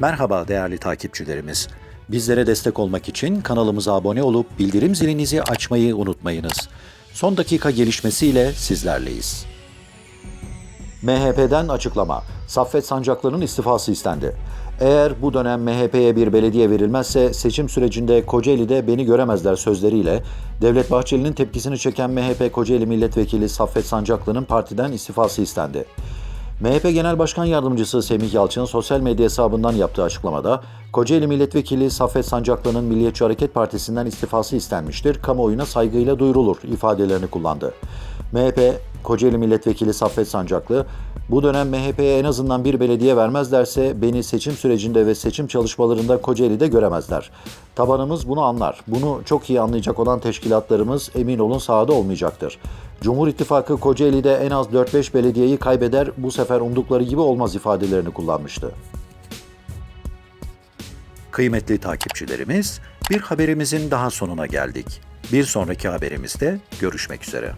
Merhaba değerli takipçilerimiz. Bizlere destek olmak için kanalımıza abone olup bildirim zilinizi açmayı unutmayınız. Son dakika gelişmesiyle sizlerleyiz. MHP'den açıklama. Saffet Sancaklı'nın istifası istendi. Eğer bu dönem MHP'ye bir belediye verilmezse seçim sürecinde Kocaeli'de beni göremezler sözleriyle Devlet Bahçeli'nin tepkisini çeken MHP Kocaeli Milletvekili Saffet Sancaklı'nın partiden istifası istendi. MHP Genel Başkan Yardımcısı Semih Yalçın sosyal medya hesabından yaptığı açıklamada Kocaeli Milletvekili Saffet Sancaklı'nın Milliyetçi Hareket Partisi'nden istifası istenmiştir, kamuoyuna saygıyla duyurulur ifadelerini kullandı. MHP Kocaeli Milletvekili Saffet Sancaklı, bu dönem MHP'ye en azından bir belediye vermezlerse beni seçim sürecinde ve seçim çalışmalarında Kocaeli'de göremezler. Tabanımız bunu anlar. Bunu çok iyi anlayacak olan teşkilatlarımız emin olun sahada olmayacaktır. Cumhur İttifakı Kocaeli'de en az 4-5 belediyeyi kaybeder, bu sefer umdukları gibi olmaz ifadelerini kullanmıştı. Kıymetli takipçilerimiz, bir haberimizin daha sonuna geldik. Bir sonraki haberimizde görüşmek üzere.